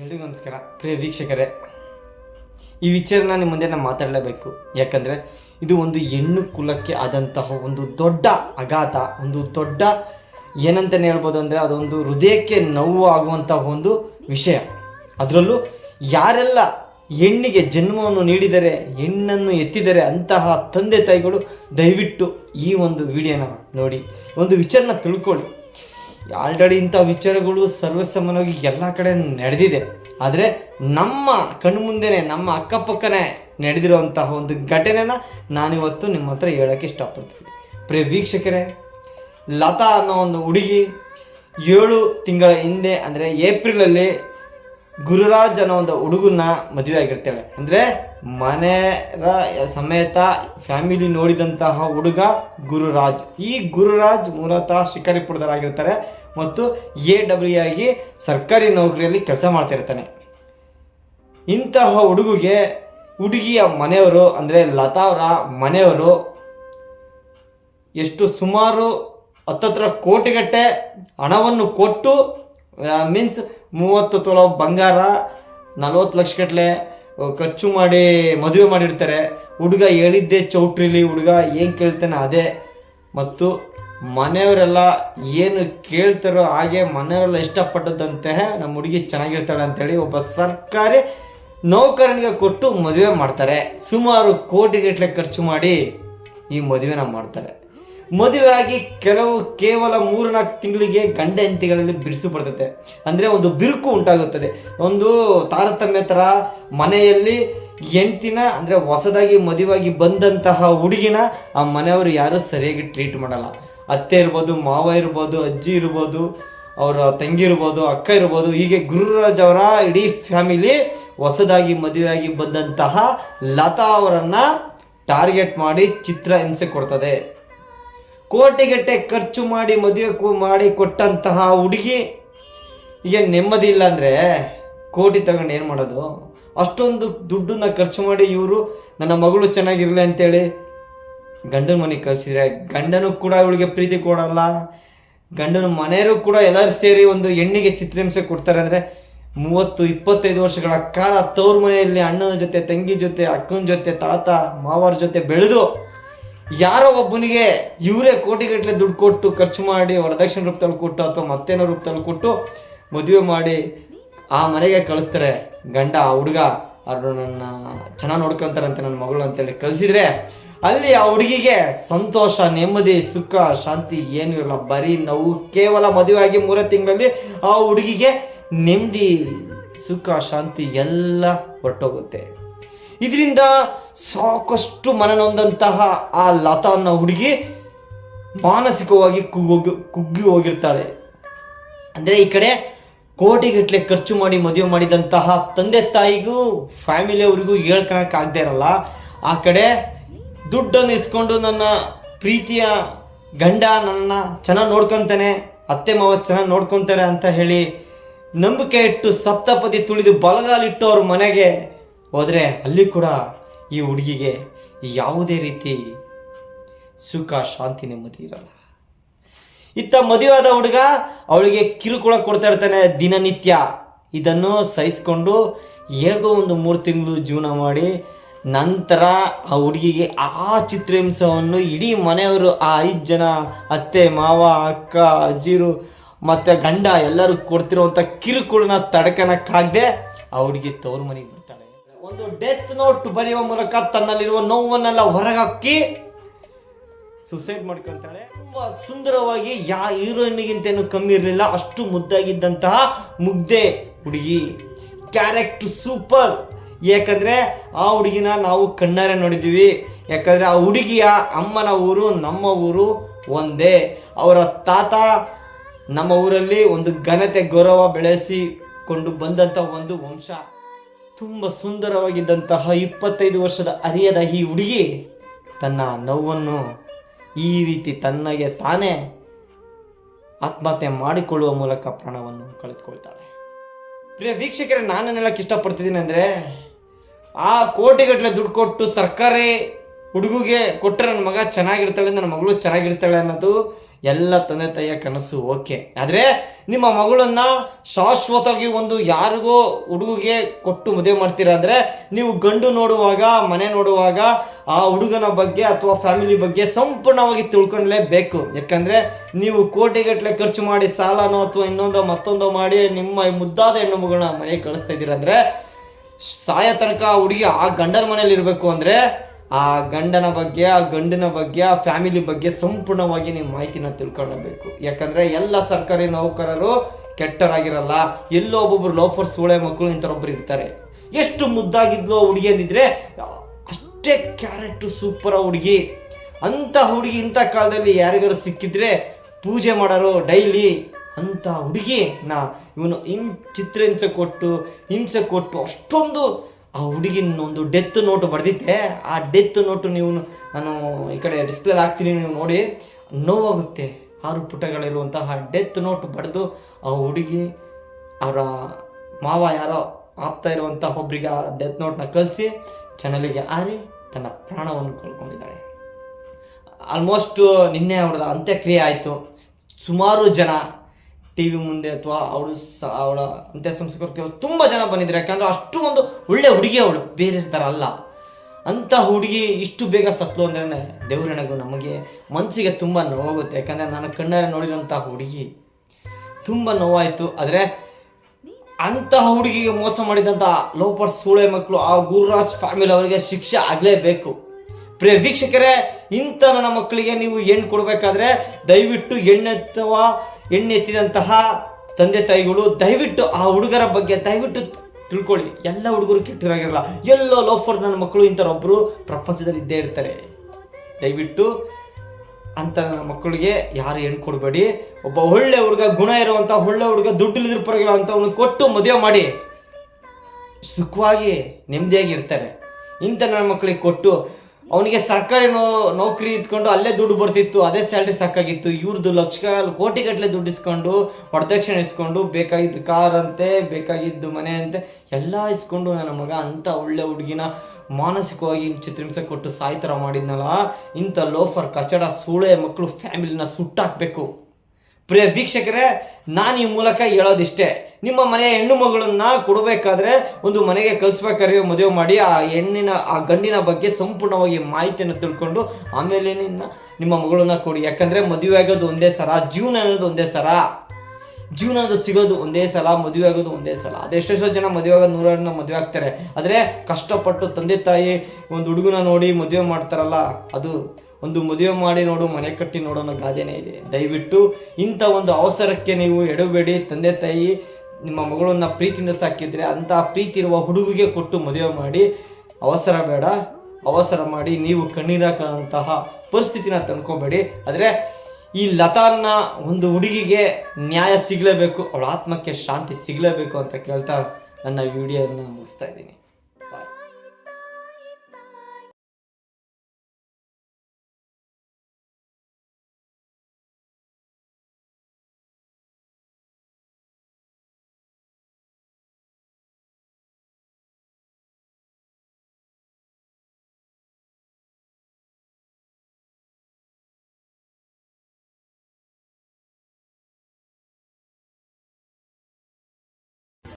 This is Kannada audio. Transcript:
ಎಲ್ರಿಗೂ ನಮಸ್ಕಾರ ಪ್ರಿಯ ವೀಕ್ಷಕರೇ, ಈ ವಿಚಾರನ ನಿಮ್ಮ ಮುಂದೆ ನಾನು ಮಾತಾಡಲೇಬೇಕು. ಯಾಕಂದರೆ ಇದು ಒಂದು ಹೆಣ್ಣು ಕುಲಕ್ಕೆ ಆದಂತಹ ಒಂದು ದೊಡ್ಡ ಅಘಾತ, ಒಂದು ದೊಡ್ಡ ಏನಂತಲೇ ಹೇಳ್ಬೋದು ಅಂದರೆ ಅದೊಂದು ಹೃದಯಕ್ಕೆ ನೋವು ಆಗುವಂತಹ ಒಂದು ವಿಷಯ. ಅದರಲ್ಲೂ ಯಾರೆಲ್ಲ ಹೆಣ್ಣಿಗೆ ಜನ್ಮವನ್ನು ನೀಡಿದರೆ, ಹೆಣ್ಣನ್ನು ಎತ್ತಿದರೆ ಅಂತಹ ತಂದೆ ತಾಯಿಗಳು ದಯವಿಟ್ಟು ಈ ಒಂದು ವಿಡಿಯೋನ ನೋಡಿ. ಒಂದು ವಿಚಾರನ ತಿಳ್ಕೊಳ್ಳಿ. ಆಲ್ರೆಡಿ ಇಂಥ ವಿಚಾರಗಳು ಸರ್ವಸಾಮಾನ್ಯವಾಗಿ ಎಲ್ಲ ಕಡೆ ನಡೆದಿದೆ. ಆದರೆ ನಮ್ಮ ಕಣ್ಮುಂದೆನೇ ನಮ್ಮ ಅಕ್ಕಪಕ್ಕನೇ ನಡೆದಿರುವಂತಹ ಒಂದು ಘಟನೆನ ನಾನಿವತ್ತು ನಿಮ್ಮ ಹತ್ರ ಹೇಳೋಕ್ಕೆ ಇಷ್ಟಪಡ್ತೀನಿ. ಪ್ರಿಯ ವೀಕ್ಷಕರೇ, ಲತಾ ಅನ್ನೋ ಒಂದು ಹುಡುಗಿ ಏಳು ತಿಂಗಳ ಹಿಂದೆ, ಅಂದರೆ ಏಪ್ರಿಲಲ್ಲಿ ಗುರುರಾಜ್ ಅನ್ನೋ ಒಂದು ಹುಡುಗನ್ನ ಮದುವೆ ಆಗಿರ್ತೇವೆ. ಅಂದರೆ ಮನೆಯ ಸಮೇತ ಫ್ಯಾಮಿಲಿ ನೋಡಿದಂತಹ ಹುಡುಗ ಗುರುರಾಜ್. ಈ ಗುರುರಾಜ್ ಮೂಲತಃ ಶಿಕಾರಿಪುರದವರಾಗಿರ್ತಾರೆ ಮತ್ತು ಎ ಡಬ್ಲ್ಯೂ ಆಗಿ ಸರ್ಕಾರಿ ನೌಕರಿಯಲ್ಲಿ ಕೆಲಸ ಮಾಡ್ತಾ ಇರ್ತಾನೆ. ಇಂತಹ ಹುಡುಗಿಗೆ ಹುಡುಗಿಯ ಮನೆಯವರು ಅಂದರೆ ಲತಾ ಅವರ ಮನೆಯವರು ಎಷ್ಟು ಸುಮಾರು ಹತ್ತತ್ರ ಕೋಟಿಗಟ್ಟೆ ಹಣವನ್ನು ಕೊಟ್ಟು ಮೀನ್ಸ್ ಮೂವತ್ತು ತೊಲ ಬಂಗಾರ, ನಲ್ವತ್ತು ಲಕ್ಷ ಗಟ್ಟಲೆ ಖರ್ಚು ಮಾಡಿ ಮದುವೆ ಮಾಡಿರ್ತಾರೆ. ಹುಡುಗ ಹೇಳಿದ್ದೆ ಚೌಟ್ರಿಲಿ, ಹುಡುಗ ಏನು ಕೇಳ್ತಾನೆ ಅದೇ. ಮತ್ತು ಮನೆಯವರೆಲ್ಲ ಏನು ಕೇಳ್ತಾರೋ ಹಾಗೆ ಮನೆಯವರೆಲ್ಲ ಇಷ್ಟಪಟ್ಟದಂತೆ ನಮ್ಮ ಹುಡುಗಿ ಚೆನ್ನಾಗಿರ್ತಾಳೆ ಅಂತೇಳಿ ಒಬ್ಬ ಸರ್ಕಾರಿ ನೌಕರನಿಗೆ ಕೊಟ್ಟು ಮದುವೆ ಮಾಡ್ತಾರೆ. ಸುಮಾರು ಕೋಟಿಗಟ್ಟಲೆ ಖರ್ಚು ಮಾಡಿ ಈ ಮದುವೆನ ಮಾಡ್ತಾರೆ. ಮದುವೆ ಆಗಿ ಕೆಲವು ಕೇವಲ ಮೂರು ನಾಲ್ಕು ತಿಂಗಳಿಗೆ ಗಂಡ ಹೆಂಡತಿಗಳಲ್ಲಿ ಬಿರುಸು ಬರ್ತದೆ. ಅಂದರೆ ಒಂದು ಬಿರುಕು ಉಂಟಾಗುತ್ತದೆ. ಒಂದು ತಾರತಮ್ಯ ಥರ ಮನೆಯಲ್ಲಿ ಹೆಂಡ್ತಿನ, ಅಂದರೆ ಹೊಸದಾಗಿ ಮದುವೆಯಾಗಿ ಬಂದಂತಹ ಹುಡುಗಿನ ಆ ಮನೆಯವರು ಯಾರೂ ಸರಿಯಾಗಿ ಟ್ರೀಟ್ ಮಾಡಲ್ಲ. ಅತ್ತೆ ಇರ್ಬೋದು, ಮಾವ ಇರ್ಬೋದು, ಅಜ್ಜಿ ಇರ್ಬೋದು, ಅವರ ತಂಗಿ ಇರ್ಬೋದು, ಅಕ್ಕ ಇರ್ಬೋದು, ಹೀಗೆ ಗುರುರಾಜ್ ಅವರ ಇಡೀ ಫ್ಯಾಮಿಲಿ ಹೊಸದಾಗಿ ಮದುವೆಯಾಗಿ ಬಂದಂತಹ ಲತಾ ಅವರನ್ನು ಟಾರ್ಗೆಟ್ ಮಾಡಿ ಚಿತ್ರ ಹಿಂಸೆ ಕೊಡ್ತದೆ. ಕೋಟಿಗಟ್ಟೆ ಖರ್ಚು ಮಾಡಿ ಮದುವೆ ಮಾಡಿ ಕೊಟ್ಟಂತಹ ಹುಡುಗಿ, ಈಗ ನೆಮ್ಮದಿ ಇಲ್ಲ ಅಂದರೆ ಕೋಟಿ ತಗೊಂಡು ಏನು ಮಾಡೋದು? ಅಷ್ಟೊಂದು ದುಡ್ಡನ್ನ ಖರ್ಚು ಮಾಡಿ ಇವರು, ನನ್ನ ಮಗಳು ಚೆನ್ನಾಗಿರಲಿ ಅಂತೇಳಿ ಗಂಡನ ಮನೆಗೆ ಕಳಿಸಿದ್ರೆ, ಗಂಡನೂ ಕೂಡ ಇವಳಿಗೆ ಪ್ರೀತಿ ಕೊಡಲ್ಲ, ಗಂಡನ ಮನೆಯವರು ಕೂಡ ಎಲ್ಲರೂ ಸೇರಿ ಒಂದು ಹೆಣ್ಣಿಗೆ ಚಿತ್ರಹಿಂಸೆ ಕೊಡ್ತಾರೆ ಅಂದರೆ ಮೂವತ್ತು, ಇಪ್ಪತ್ತೈದು ವರ್ಷಗಳ ಕಾಲ ತವ್ರ ಮನೆಯಲ್ಲಿ ಅಣ್ಣನ ಜೊತೆ, ತಂಗಿ ಜೊತೆ, ಅಕ್ಕನ ಜೊತೆ, ತಾತ, ಮಾವರ ಜೊತೆ ಬೆಳೆದು ಯಾರೋ ಒಬ್ಬನಿಗೆ ಇವರೇ ಕೋಟಿಗಟ್ಟಲೆ ದುಡ್ಡು ಕೊಟ್ಟು ಖರ್ಚು ಮಾಡಿ ವರದಕ್ಷಿಣೆ ರೂಪದಲ್ಲಿ ಕೊಟ್ಟು ಅಥವಾ ಮತ್ತೇನೋ ರೂಪದಲ್ಲಿ ಕೊಟ್ಟು ಮದುವೆ ಮಾಡಿ ಆ ಮನೆಗೆ ಕಳಿಸ್ತಾರೆ. ಗಂಡ, ಆ ಹುಡುಗ ಅವ್ರು ನನ್ನ ಚೆನ್ನಾಗಿ ನೋಡ್ಕೊಂತಾರಂತೆ ನನ್ನ ಮಗಳು ಅಂತೇಳಿ ಕಳಿಸಿದ್ರೆ ಅಲ್ಲಿ ಆ ಹುಡುಗಿಗೆ ಸಂತೋಷ, ನೆಮ್ಮದಿ, ಸುಖ, ಶಾಂತಿ ಏನೂ ಇರಲ್ಲ. ಬರೀ ನಾವು, ಕೇವಲ ಮದುವೆ ಆಗಿ ಮೂರೇ ತಿಂಗಳಲ್ಲಿ ಆ ಹುಡುಗಿಗೆ ನೆಮ್ಮದಿ, ಸುಖ, ಶಾಂತಿ ಎಲ್ಲ ಹೊರಟೋಗುತ್ತೆ. ಇದರಿಂದ ಸಾಕಷ್ಟು ಮನನೊಂದಂತಹ ಆ ಲತಾ ಹುಡುಗಿ ಮಾನಸಿಕವಾಗಿ ಕುಗ್ಗಿ ಕುಗ್ಗಿ ಹೋಗಿರ್ತಾಳೆ. ಅಂದರೆ ಈ ಕಡೆ ಕೋಟಿಗಟ್ಟಲೆ ಖರ್ಚು ಮಾಡಿ ಮದುವೆ ಮಾಡಿದಂತಹ ತಂದೆ ತಾಯಿಗೂ ಫ್ಯಾಮಿಲಿಯವರಿಗೂ ಹೇಳ್ಕೊಳಕ್ಕಾಗದೇ ಇರಲ್ಲ. ಆ ಕಡೆ ದುಡ್ಡನ್ನು ಇಸ್ಕೊಂಡು ನನ್ನ ಪ್ರೀತಿಯ ಗಂಡ ನನ್ನ ಚೆನ್ನಾಗಿ ನೋಡ್ಕೊತಾನೆ, ಅತ್ತೆ ಮಾವ ಚೆನ್ನಾಗಿ ನೋಡ್ಕೊತಾರೆ ಅಂತ ಹೇಳಿ ನಂಬಿಕೆ ಇಟ್ಟು ಸಪ್ತಪದಿ ತುಳಿದು ಬಲಗಾಲಿಟ್ಟು ಅವ್ರ ಮನೆಗೆ ಹೋದರೆ ಅಲ್ಲಿ ಕೂಡ ಈ ಹುಡುಗಿಗೆ ಯಾವುದೇ ರೀತಿ ಸುಖ, ಶಾಂತಿ ನೆಮ್ಮದಿ ಇರಲ್ಲ. ಇತ್ತ ಮದುವೆಯಾದ ಹುಡುಗ ಅವಳಿಗೆ ಕಿರುಕುಳ ಕೊಡ್ತಾ ಇರ್ತಾನೆ ದಿನನಿತ್ಯ. ಇದನ್ನು ಸಹಿಸ್ಕೊಂಡು ಹೇಗೋ ಒಂದು ಮೂರು ತಿಂಗಳು ಜೀವನ ಮಾಡಿ ನಂತರ ಆ ಹುಡುಗಿಗೆ ಆ ಚಿತ್ರಹಿಂಸವನ್ನು ಇಡೀ ಮನೆಯವರು, ಆ ಐದು ಜನ ಅತ್ತೆ, ಮಾವ, ಅಕ್ಕ, ಅಜ್ಜಿರು ಮತ್ತು ಗಂಡ ಎಲ್ಲರೂ ಕೊಡ್ತಿರುವಂಥ ಕಿರುಕುಳನ ತಡ್ಕನಕ್ಕಾಗದೆ ಆ ಹುಡುಗಿ ತವ್ರ ಮನೆಗೆ ಒಂದು ಡೆತ್ ನೋಟ್ ಬರೆಯುವ ಮೂಲಕ ತನ್ನಲ್ಲಿರುವ ನೋವನ್ನೆಲ್ಲ ಹೊರಗಾಕಿ ಸುಸೈಡ್ ಮಾಡ್ಕೊಂತಾಳೆ. ತುಂಬಾ ಸುಂದರವಾಗಿ ಯಾ ಹೀರೋಯಿನ್ಗಿಂತ ಏನು ಕಮ್ಮಿ ಇರಲಿಲ್ಲ, ಅಷ್ಟು ಮುದ್ದಾಗಿದ್ದಂತಹ ಮುಗ್ಧೆ ಹುಡುಗಿ. ಕ್ಯಾರೆಕ್ಟ್ ಸೂಪರ್ ಯಾಕಂದ್ರೆ ಆ ಹುಡುಗಿನ ನಾವು ಕಣ್ಣಾರೆ ನೋಡಿದ್ದೀವಿ. ಯಾಕಂದ್ರೆ ಆ ಹುಡುಗಿಯ ಅಮ್ಮನ ಊರು, ನಮ್ಮ ಊರು ಒಂದೇ. ಅವರ ತಾತ ನಮ್ಮ ಊರಲ್ಲಿ ಒಂದು ಘನತೆ ಗೌರವ ಬೆಳೆಸಿಕೊಂಡು ಬಂದಂಥ ಒಂದು ವಂಶ. ತುಂಬ ಸುಂದರವಾಗಿದ್ದಂತಹ ಇಪ್ಪತ್ತೈದು ವರ್ಷದ ಅರಿಯದ ಈ ಹುಡುಗಿ ತನ್ನ ನೋವನ್ನು ಈ ರೀತಿ ತನ್ನಗೆ ತಾನೇ ಆತ್ಮಹತ್ಯೆ ಮಾಡಿಕೊಳ್ಳುವ ಮೂಲಕ ಪ್ರಾಣವನ್ನು ಕಳೆದುಕೊಳ್ತಾಳೆ. ಪ್ರಿಯ ವೀಕ್ಷಕರೇ, ನಾನು ಹೇಳಕ್ಕೆ ಇಷ್ಟಪಡ್ತಿದ್ದೀನಿ ಅಂದರೆ, ಆ ಕೋಟಿಗಟ್ಟಲೆ ದುಡ್ಡು ಕೊಟ್ಟು ಸರ್ಕಾರಿ ಹುಡುಗಿಗೆ ಕೊಟ್ಟರೆ ನನ್ನ ಮಗ ಚೆನ್ನಾಗಿರ್ತಾಳೆ ನನ್ನ ಮಗಳು ಚೆನ್ನಾಗಿರ್ತಾಳೆ ಅನ್ನೋದು ಎಲ್ಲ ತಂದೆ ತಾಯಿಯ ಕನಸು, ಓಕೆ. ಆದರೆ ನಿಮ್ಮ ಮಗಳನ್ನು ಶಾಶ್ವತವಾಗಿ ಒಂದು ಯಾರಿಗೋ ಹುಡುಗಿಗೆ ಕೊಟ್ಟು ಮದುವೆ ಮಾಡ್ತೀರಾ ಅಂದರೆ ನೀವು ಗಂಡು ನೋಡುವಾಗ, ಮನೆ ನೋಡುವಾಗ ಆ ಹುಡುಗನ ಬಗ್ಗೆ ಅಥವಾ ಫ್ಯಾಮಿಲಿ ಬಗ್ಗೆ ಸಂಪೂರ್ಣವಾಗಿ ತಿಳ್ಕೊಳ್ಳೇಬೇಕು ಯಾಕಂದರೆ ನೀವು ಕೋಟಿಗಟ್ಟಲೆ ಖರ್ಚು ಮಾಡಿ ಸಾಲನೋ ಅಥವಾ ಇನ್ನೊಂದೋ ಮತ್ತೊಂದೋ ಮಾಡಿ ನಿಮ್ಮ ಮುದ್ದಾದ ಹೆಣ್ಣು ಮಗಳನ್ನ ಮನೆಗೆ ಕಳಿಸ್ತಾ ಇದ್ದೀರಾ ಅಂದರೆ, ಸಾಯ ತನಕ ಹುಡುಗಿ ಆ ಗಂಡನ ಮನೇಲಿ ಇರಬೇಕು ಅಂದರೆ ಆ ಗಂಡನ ಬಗ್ಗೆ, ಆ ಗಂಡಿನ ಬಗ್ಗೆ, ಆ ಫ್ಯಾಮಿಲಿ ಬಗ್ಗೆ ಸಂಪೂರ್ಣವಾಗಿ ನೀವು ಮಾಹಿತಿನ ತಿಳ್ಕೊಳ್ಳಬೇಕು. ಯಾಕಂದ್ರೆ ಎಲ್ಲ ಸರ್ಕಾರಿ ನೌಕರರು ಕೆಟ್ಟರಾಗಿರಲ್ಲ. ಎಲ್ಲೋ ಒಬ್ಬೊಬ್ರು ಲೋಫರ್ ಸೂಳೆ ಮಕ್ಕಳು ಇಂಥರೊಬ್ರು ಇರ್ತಾರೆ. ಎಷ್ಟು ಮುದ್ದಾಗಿದ್ಲು ಹುಡುಗಿ ಅಂದಿದ್ರೆ, ಅಷ್ಟೇ ಕ್ಯಾರೆಟ್ ಸೂಪರ್ ಹುಡುಗಿ. ಅಂತ ಹುಡುಗಿ ಇಂಥ ಕಾಲದಲ್ಲಿ ಯಾರಿಗಾರು ಸಿಕ್ಕಿದ್ರೆ ಪೂಜೆ ಮಾಡೋರು ಡೈಲಿ ಅಂತ ಹುಡುಗಿ ನಾ ಇವನು ಹಿಂ ಚಿತ್ರಹಿಂಸೆ ಕೊಟ್ಟು, ಹಿಂಸೆ ಕೊಟ್ಟು ಅಷ್ಟೊಂದು ಆ ಹುಡುಗಿನ ಒಂದು ಡೆತ್ ನೋಟು ಬರೆದಿದ್ದೆ. ಆ ಡೆತ್ ನೋಟು ನೀವು ನಾನು ಈ ಕಡೆ ಡಿಸ್ಪ್ಲೇ ಹಾಕ್ತೀನಿ, ನೀವು ನೋಡಿ. ನೋವಾಗುತ್ತೆ. ಆರು ಪುಟಗಳಿರುವಂತಹ ಡೆತ್ ನೋಟ್ ಬರೆದು ಆ ಹುಡುಗಿ, ಅವರ ಮಾವ ಯಾರೋ ಆಪ್ತಾ ಇರುವಂಥ ಒಬ್ಬರಿಗೆ ಆ ಡೆತ್ ನೋಟ್ನ ಕಲಿಸಿ ಚಾನಲಿಗೆ ಆರಿ ತನ್ನ ಪ್ರಾಣವನ್ನು ಕಳ್ಕೊಂಡಿದ್ದಾಳೆ. ಆಲ್ಮೋಸ್ಟ್ ನಿನ್ನೆ ಅವಳದ ಅಂತ್ಯಕ್ರಿಯೆ ಆಯಿತು. ಸುಮಾರು ಜನ ಟಿ ವಿ ಮುಂದೆ ಅಥವಾ ಅವಳು ಸ ಅವಳ ಅಂತ್ಯ ಸಂಸ್ಕಾರಕ್ಕೆ ತುಂಬ ಜನ ಬಂದಿದ್ದಾರೆ ಯಾಕಂದ್ರೆ ಅಷ್ಟು ಒಂದು ಒಳ್ಳೆ ಹುಡುಗಿ ಅವಳು. ಬೇರೆ ಥರ ಅಲ್ಲ. ಅಂಥ ಹುಡುಗಿ ಇಷ್ಟು ಬೇಗ ಸತ್ಲು ಅಂದ್ರೆ ದೇವರಣೆಗೂ ನಮಗೆ ಮನಸ್ಸಿಗೆ ತುಂಬ ನೋವಾಗುತ್ತೆ. ಯಾಕಂದರೆ ನಾನು ಕಣ್ಣಾರೆ ನೋಡಿದಂಥ ಹುಡುಗಿ ತುಂಬ ನೋವಾಯಿತು. ಆದರೆ ಅಂತಹ ಹುಡುಗಿಗೆ ಮೋಸ ಮಾಡಿದಂಥ ಲೋಪರ್ ಸೂಳೆ ಮಕ್ಕಳು ಆ ಗುರುರಾಜ್ ಫ್ಯಾಮಿಲಿ ಅವರಿಗೆ ಶಿಕ್ಷೆ ಆಗಲೇಬೇಕು. ಪ್ರಿಯ ವೀಕ್ಷಕರೇ, ಇಂಥ ನನ್ನ ಮಕ್ಕಳಿಗೆ ನೀವು ಹೆಣ್ಣು ಕೊಡಬೇಕಾದ್ರೆ ದಯವಿಟ್ಟು ಹೆಣ್ಣೆತ್ತವ ಹೆಣ್ಣೆತ್ತಿದಂತಹ ತಂದೆ ತಾಯಿಗಳು, ದಯವಿಟ್ಟು ಆ ಹುಡುಗರ ಬಗ್ಗೆ ದಯವಿಟ್ಟು ತಿಳ್ಕೊಳ್ಳಿ. ಎಲ್ಲ ಹುಡುಗರು ಕೆಟ್ಟಿರಾಗಿರಲ್ಲ ಎಲ್ಲೋ ಲೋಫರ್ ನನ್ನ ಮಕ್ಕಳು ಇಂಥರೊಬ್ಬರು ಪ್ರಪಂಚದಲ್ಲಿ ಇದ್ದೇ ಇರ್ತಾರೆ. ದಯವಿಟ್ಟು ಅಂತ ನನ್ನ ಮಕ್ಕಳಿಗೆ ಯಾರು ಹೆಣ್ಣು ಒಬ್ಬ ಒಳ್ಳೆ ಹುಡುಗ, ಗುಣ ಇರುವಂಥ ಒಳ್ಳೆ ಹುಡುಗ, ದುಡ್ಡು ಇಲ್ಲದ್ರ ಅಂತ ಕೊಟ್ಟು ಮದುವೆ ಮಾಡಿ. ಸುಖವಾಗಿ ನೆಮ್ಮದಿಯಾಗಿ ಇರ್ತಾರೆ. ಇಂಥ ನನ್ನ ಮಕ್ಕಳಿಗೆ ಕೊಟ್ಟು ಅವನಿಗೆ ಸರ್ಕಾರಿ ನೋ, ನೌಕರಿ ಇದ್ಕೊಂಡು ಅಲ್ಲೇ ದುಡ್ಡು ಬರ್ತಿತ್ತು, ಅದೇ ಸ್ಯಾಲ್ರಿ ಸಾಕಾಗಿತ್ತು. ಇವ್ರದ್ದು ಲಕ್ಷ ಕೋಟಿಗಟ್ಟಲೆ ದುಡ್ಡು ಇಸ್ಕೊಂಡು ವರದಕ್ಷಿಣೆ ಇಸ್ಕೊಂಡು, ಬೇಕಾಗಿದ್ದು ಕಾರ್ ಅಂತೆ, ಬೇಕಾಗಿದ್ದು ಮನೆ ಅಂತೆ, ಎಲ್ಲ ಇಸ್ಕೊಂಡು ನನ್ನ ಮಗ ಅಂಥ ಒಳ್ಳೆ ಹುಡುಗಿನ ಮಾನಸಿಕವಾಗಿ ಚಿತ್ರಹಿಂಸೆ ಕೊಟ್ಟು ಸಾಯ್ತರ ಮಾಡಿದ್ನಲ್ಲ, ಇಂಥ ಲೋಫರ್ ಕಚಡ, ಸೂಳೆ ಮಕ್ಕಳು ಫ್ಯಾಮಿಲಿನ ಸುಟ್ಟಾಕಬೇಕು. ಪ್ರಿಯ ವೀಕ್ಷಕರೇ, ನಾನು ಈ ಮೂಲಕ ಹೇಳೋದಿಷ್ಟೇ. ನಿಮ್ಮ ಮನೆಯ ಹೆಣ್ಣು ಮಗಳನ್ನ ಕೊಡಬೇಕಾದ್ರೆ ಒಂದು ಮನೆಗೆ ಕಲಿಸ್ಬೇಕಾದ್ರೆ ಮದುವೆ ಮಾಡಿ, ಆ ಹೆಣ್ಣಿನ, ಆ ಗಂಡಿನ ಬಗ್ಗೆ ಸಂಪೂರ್ಣವಾಗಿ ಮಾಹಿತಿಯನ್ನು ತಿಳ್ಕೊಂಡು ಆಮೇಲೆ ನಿನ್ನ, ನಿಮ್ಮ ಮಗಳನ್ನ ಕೊಡಿ. ಯಾಕಂದ್ರೆ ಮದುವೆ ಆಗೋದು ಒಂದೇ ಸಲ, ಜೀವನ ಅನ್ನೋದು ಒಂದೇ ಸಲ. ಜೀವನ ಅನ್ನೋದು ಸಿಗೋದು ಒಂದೇ ಸಲ, ಮದುವೆ ಆಗೋದು ಒಂದೇ ಸಲ. ಅದೆಷ್ಟೆಷ್ಟೋ ಜನ ಮದುವೆ ಆಗೋದು ನೂರನ್ನ ಮದುವೆ ಆಗ್ತಾರೆ. ಆದರೆ ಕಷ್ಟಪಟ್ಟು ತಂದೆ ತಾಯಿ ಒಂದು ಹುಡುಗನ ನೋಡಿ ಮದುವೆ ಮಾಡ್ತಾರಲ್ಲ, ಅದು ಒಂದು ಮದುವೆ ಮಾಡಿ ನೋಡು, ಮನೆ ಕಟ್ಟಿ ನೋಡೋ ಅನ್ನೋ ಗಾದೆನೇ ಇದೆ. ದಯವಿಟ್ಟು ಇಂಥ ಒಂದು ಅವಸರಕ್ಕೆ ನೀವು ಎಡಬೇಡಿ. ತಂದೆ, ತಾಯಿ, ನಿಮ್ಮ ಮಗಳನ್ನ ಪ್ರೀತಿಯಿಂದ ಸಾಕಿದ್ರೆ ಅಂತ ಪ್ರೀತಿ ಇರುವ ಹುಡುಗಿಗೆ ಕೊಟ್ಟು ಮದುವೆ ಮಾಡಿ. ಅವಸರ ಬೇಡ. ಅವಸರ ಮಾಡಿ ನೀವು ಕಣ್ಣೀರಾಕಂತಹ ಪರಿಸ್ಥಿತಿನ ತಂದ್ಕೋಬೇಡಿ. ಆದರೆ ಈ ಲತಾನ್ನ ಒಂದು ಹುಡುಗಿಗೆ ನ್ಯಾಯ ಸಿಗಲೇಬೇಕು, ಅವಳ ಆತ್ಮಕ್ಕೆ ಶಾಂತಿ ಸಿಗಲೇಬೇಕು ಅಂತ ಕೇಳ್ತಾ ನನ್ನ ವಿಡಿಯೋನ ಮುಗಿಸ್ತಾ ಇದ್ದೀನಿ.